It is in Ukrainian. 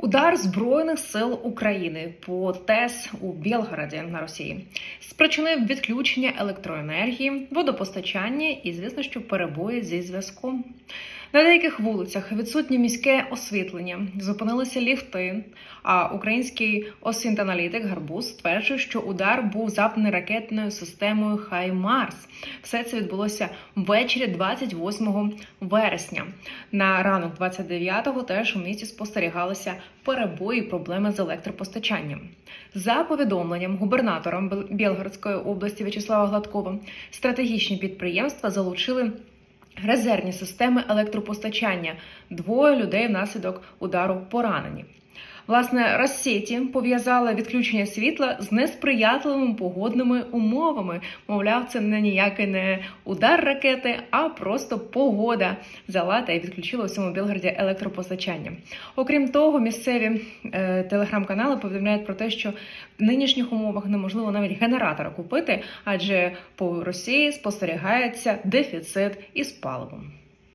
Удар збройних сил України по ТЕС у Білгороді на Росії спричинив відключення електроенергії, водопостачання і, звісно, що перебої зі зв'язком. На деяких вулицях відсутнє міське освітлення, зупинилися ліфти. А український осінт-аналітик Гарбуз стверджує, що удар був завданий ракетною системою Хаймарс. Все це відбулося ввечері 28 вересня. На ранок 29-го теж у місті спостерігалися перебої проблеми з електропостачанням. За повідомленням губернатора Білгородської області В'ячеслава Гладкова, стратегічні підприємства залучили резервні системи електропостачання. Двоє людей внаслідок удару поранені. Власне, Росеті пов'язала відключення світла з несприятливими погодними умовами. Мовляв, це не ніякий не удар ракети, а просто погода взяла та й відключила у всьому Білгороді електропостачання. Окрім того, місцеві е, телеграм-канали повідомляють про те, що в нинішніх умовах неможливо навіть генератора купити, адже по Росії спостерігається дефіцит із паливом.